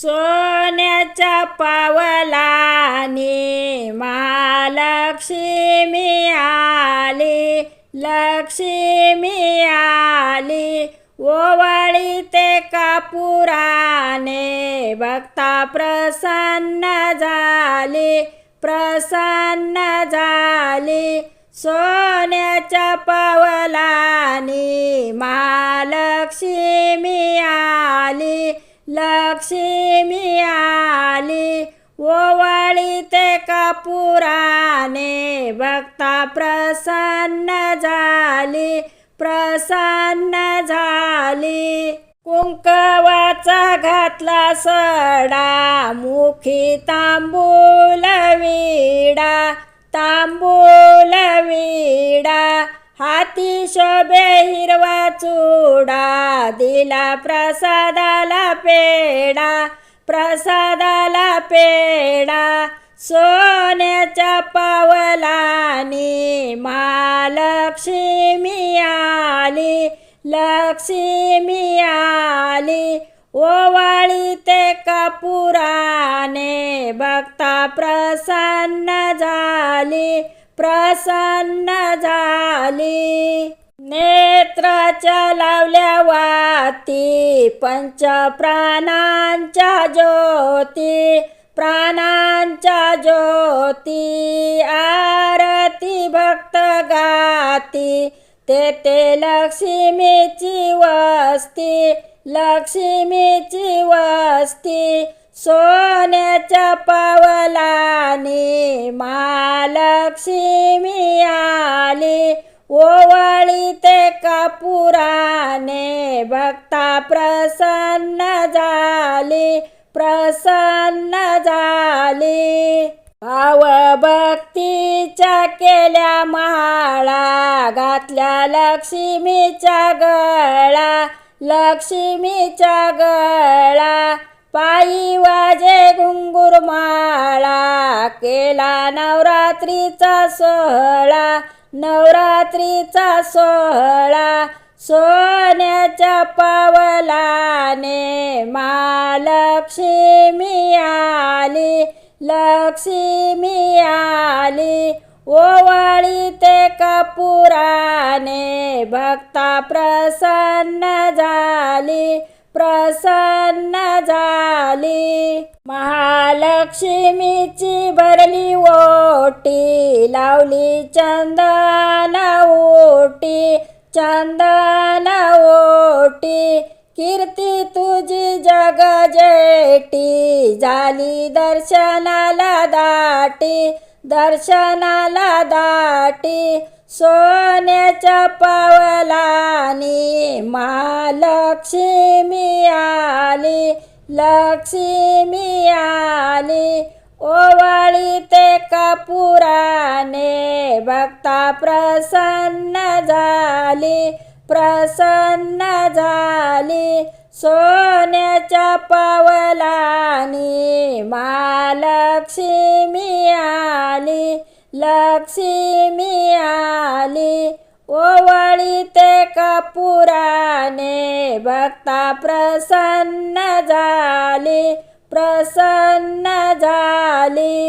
सोन्याच्या पावलाने महालक्ष्मी आली लक्ष्मी आली. ओवाळी ते कापुराने भक्ता प्रसन्न झाली प्रसन्न झाली. सोन्याच्या पावलाने महालक्ष्मी आली लक्ष्मी आली ओवाळी ते भक्ता प्रसन्न झाली प्रसन्न झाली. कुंकवाचा घातला सडा मुखी तांबूल विडा तांबूल विडा. हाती शोभे हिरवा चुडा दिला प्रसादाला पेडा प्रसादाला पेडा सोन्याच्या पावलानी महालक्ष्मी आली लक्ष्मी आली. ओवाळी ते कापुराने भक्ता प्रसन्न झाली. प्रसन्न झाली. नेत्राच्या लावल्या वाती पंच प्राणांच्या ज्योती प्राणांच्या ज्योती आरती भक्त गाती. ते ते लक्ष्मीची वस्ती लक्ष्मीची वस्ती सोन्याच्या पावलाने महालक्ष्मी आली. ओवाळी ते कापुराने भक्ता प्रसन्न झाली. प्रसन्न झाली. भाव भक्तीच्या केल्या माळा घातल्या लक्ष्मीच्या गळा लक्ष्मीच्या गळा. पायी वाजे घुंगूर माळा केला नवरात्रीचा सोहळा नवरात्रीचा सोहळा सोन्याच्या पावलाने महालक्ष्मी आली लक्ष्मी आली. ओवाळी ते कपुराने भक्ता प्रसन्न झाली. प्रसन्न झाली. महालक्ष्मीची भरली ओटी लावली चंदन ओटी चंदन ओटी. कीर्ती तुझी जग जेटी झाली दर्शनाला दाटी दर्शनाला दाटी. सोन्याच्या पावलानी महालक्ष्मी आली लक्ष्मी आली. ओवाळी ते कापुराने भक्ता प्रसन्न झाली प्रसन्न झाली. सोन्याच्या पावलानी महालक्ष्मी आली. लक्ष्मी आली. ओवळीते ते भक्ता प्रसन्न झाली. प्रसन्न झाली.